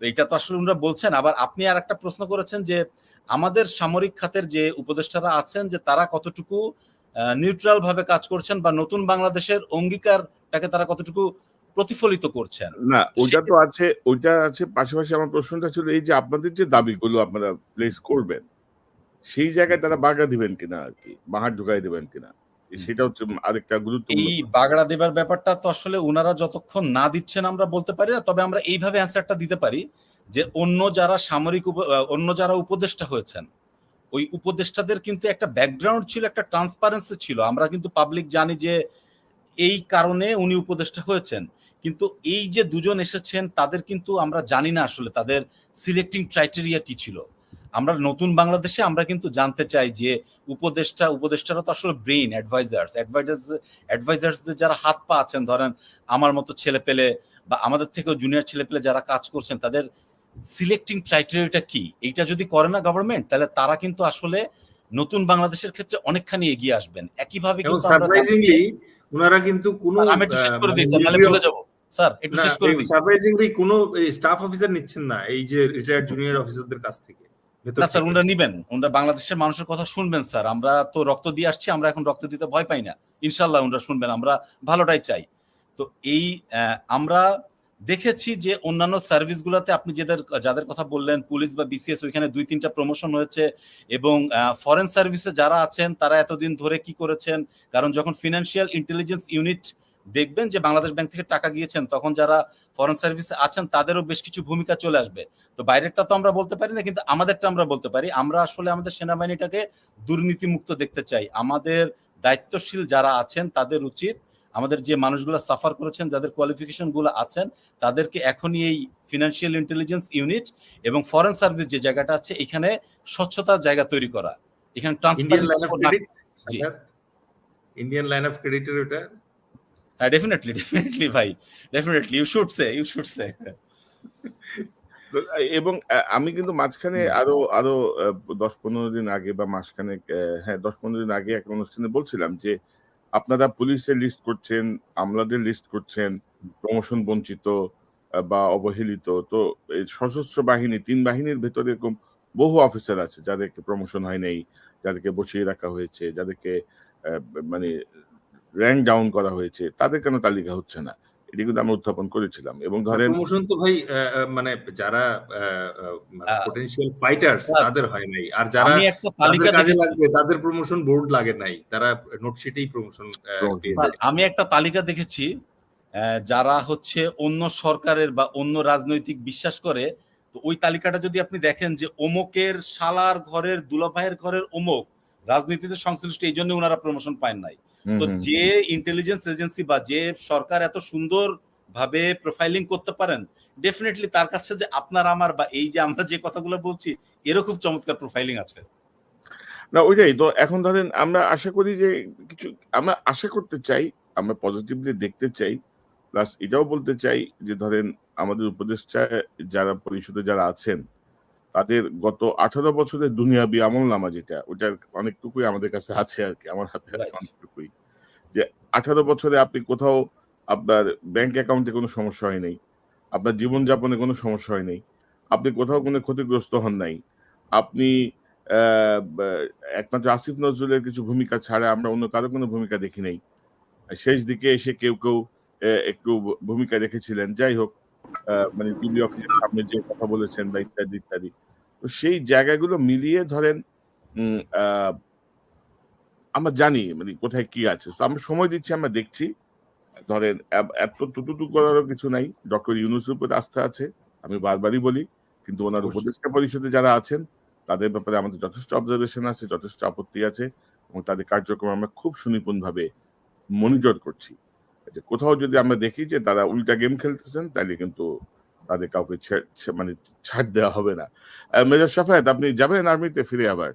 এটা তো আসলে ওনারা বলছেন। আবার আপনি আর একটা প্রশ্ন করেছেন যে আমাদের সামরিক খাতের যে উপদেষ্টারা আছেন যে তারা কতটুকু নিউট্রাল ভাবে কাজ করছেন বা নতুন বাংলাদেশের অঙ্গীকারটাকে তারা কতটুকু প্রতিফলিত করছেন? না ওইটা তো আছে ওইটা আছে পাশাপাশি আমার প্রশ্নটা ছিল এই যে আপনাদের যে দাবিগুলো আপনারা প্লেস করবেন সেই জায়গায় তারা বাগা দিবেন কিনা আর কি? বাহার ঢুকাই দিবেন কিনা? সেটা হচ্ছে আরেকটা গুরুত্বপূর্ণ এই বাগড়া দেবার ব্যাপারটা তো আসলে ওনারা যতক্ষণ না দিচ্ছেন আমরা বলতে পারি না তবে আমরা এইভাবে অ্যান্সারটা দিতে পারি যে অন্য যারা সামরিক অন্য যারা উপদেষ্টা হয়েছেন ওই উপদেষ্টাদের কিন্তু একটা ব্যাকগ্রাউন্ড ছিল একটা ট্রান্সপারেন্সি ছিল। আমরা কিন্তু পাবলিক জানি যে এই কারণে উনি উপদেষ্টা হয়েছেন। কিন্তু এই যে দুজন এসেছেন তাদের কিন্তু আমরা জানি না আসলে তাদের সিলেক্টিং ক্রাইটেরিয়া কি ছিল। আমরা নতুন বাংলাদেশে আমরা কিন্তু জানতে চাই যে উপদেষ্টা উপদেষ্টারা তো আসলে ব্রেইন অ্যাডভাইজার্স অ্যাডভাইজার্স অ্যাডভাইজার্সদের যারা হাত পা আছেন ধরেন আমার মতো ছেলে পেলে বা আমাদের থেকেও জুনিয়র ছেলে পেলে যারা কাজ করছেন তাদের সিলেক্টিং ক্রাইটেরিয়াটা কি? এইটা যদি করে না গভর্নমেন্ট তাহলে তারা কিন্তু আসলে নতুন বাংলাদেশের ক্ষেত্রে অনেকখানি এগিয়ে আসবেন। একইভাবে কিন্তু সারপ্রাইজিংলি ওনারা কিন্তু কোনো আমি একটু শেষ করে দিই স্যার নাহলে ভুলে যাব। স্যার একটু শেষ করে দিই। সারপ্রাইজিংলি কোনো স্টাফ অফিসার নিচ্ছেন না এই যে রিটায়ার্ড জুনিয়র অফিসারদের কাছ থেকে। না স্যার ওনারা নিবেন। ওনারা বাংলাদেশের মানুষের কথা শুনবেন স্যার। আমরা তো রক্ত দিয়ে আসছি আমরা এখন রক্ত দিতে ভয় পাই না। ইনশাল্লাহ ওনারা শুনবেন আমরা ভালোটাই চাই। তো এই আমরা দেখেছি যে অন্যান্য সার্ভিসগুলোতে আপনি যাদের যাদের কথা বললেন পুলিশ বা বিসিএস ওইখানে দুই তিনটা প্রমোশন হয়েছে এবং ফরেন সার্ভিসে যারা আছেন তারা এতদিন ধরে কি করেছেন? কারণ যখন ফিনান্সিয়াল ইন্টেলিজেন্স ইউনিট দেখবেন যে বাংলাদেশ ব্যাংক থেকে টাকা গিয়েছেন তখন যারা ফরেন সার্ভিসে আছেন তাদেরও বেশ কিছু ভূমিকা চলে আসবে। তো বাইরেরটা তো আমরা বলতে পারি না কিন্তু আমাদেরটা আমরা বলতে পারি। আমরা আসলে আমাদের সেনাবাহিনীটাকে দুর্নীতিমুক্ত দেখতে চাই। আমাদের দায়িত্বশীল যারা আছেন তাদের উচিত আমাদের যে মানুষগুলো সাফার করেছেন যাদের কোয়ালিফিকেশনগুলো আছেন তাদেরকে এখনই এই ফিনান্সিয়াল ইন্টেলিজেন্স ইউনিট এবং ফরেন সার্ভিস যে জায়গাটা আছে এখানে স্বচ্ছতার জায়গা তৈরি করা। এখানে Indian line of credit Indian line of ক্রেডিটের ওটা? হ্যাঁ ডেফিনেটলি ডেফিনেটলি ভাই। Definitely you should say you should say এবং আমি কিন্তু মাঝখানে আরও আরও দশ পনেরো দিন আগে বা মাসখানে হ্যাঁ দশ পনেরো দিন আগে একটা অনুষ্ঠানে বলছিলাম যে আপনারা পুলিশের লিস্ট করছেন আমলাদের লিস্ট করছেন প্রমোশন বঞ্চিত বা অবহেলিত। তো এই সশস্ত্র বাহিনী তিন বাহিনীর ভেতরে এরকম বহু অফিসার আছে যাদেরকে প্রমোশন হয় নাই যাদেরকে বসিয়ে রাখা হয়েছে যাদেরকে মানে র্যাঙ্ক ডাউন করা হয়েছে তাদের কেন তালিকা হচ্ছে না? এটি কিন্তু আমরা উত্থাপন করেছিলাম। এবং ধরেন প্রমোশন তো ভাই মানে যারা পটেনশিয়াল ফাইটার্স তাদের হয় নাই। আর যারা আমি একটা তালিকা কাজে দেখেছি। লাগবে তাদের প্রমোশন বোর্ড লাগে নাই। তারা নোটশিটেই প্রমোশন আমি একটা তালিকা দেখেছি আহ, যারা হচ্ছে অন্য সরকারের বা অন্য রাজনৈতিক বিশ্বাস করে তো ওই তালিকাটা যদি আপনি দেখেন যে অমুকের শালার ঘরের দুলাভাইয়ের ঘরের অমুক রাজনীতিতে সংশ্লিষ্ট এই জন্য ওনারা প্রমোশন পায় নাই। তো যে ইন্টেলিজেন্স এজেন্সি বা যে সরকার এত সুন্দর ভাবে প্রোফাইলিং করতে পারেন ডেফিনেটলি তার কাছে যে আপনার আমার বা এই যে আমরা যে কথাগুলো বলছি এরও খুব চমৎকার প্রোফাইলিং আছে। না ওইটাই তো এখন ধরেন আমরা আশা করি যে কিছু আমরা আশা করতে চাই আমরা পজিটিভলি দেখতে চাই প্লাস এটাও বলতে চাই যে ধরেন আমাদের উপদেষ্টা যারা পরিষদে যারা আছেন তাদের গত আঠারো বছরের দুনিয়াবি আমল নামা যেটা ওটার অনেকটুকুই আমাদের কাছে আছে আর কি আমার হাতে আছে অনেকটুকুই। যে আঠারো বছরে আপনি কোথাও আপনার ব্যাংক অ্যাকাউন্টে কোনো সমস্যা হয় নাই, আপনার জীবনযাপনে কোনো সমস্যা হয় নাই, আপনি কোথাও কোনো ক্ষতিগ্রস্ত হন নাই, আপনি একমাত্র আসিফ নজরুলের কিছু ভূমিকা ছাড়া আমরা অন্য কারও কোনো ভূমিকা দেখি নাই। শেষ দিকে এসে কেউ কেউ একটু ভূমিকা রেখেছিলেন, যাই হোক মানে দিল্লি অফিসের সামনে যে কথা বলেছেন বা ইত্যাদি ইত্যাদি। তো সেই জায়গাগুলো মিলিয়ে ধরেন আমরা জানি মানে কোথায় কি আছে। তো আমরা সময় দিচ্ছি আমরা দেখছি। ধরেন এত টুটুটু করারও কিছু নাই। ডক্টর ইউনুসের উপর আস্থা আছে আমি বারবারই বলি কিন্তু ওনার উপদেষ্টা পরিষদে যারা আছেন তাদের ব্যাপারে আমাদের যথেষ্ট অবজারভেশন আছে যথেষ্ট আপত্তি আছে এবং তাদের কার্যক্রম আমরা খুব সুনিপুণভাবে মনিটর করছি। যে কোথাও যদি আমরা দেখি যে তারা উল্টা গেম খেলতেছেন তাহলে কিন্তু তাদের কাউকে মানে ছাড় দেওয়া হবে না। মেজর সাফায়েত আপনি যাবেন আর্মিতে ফিরে আবার?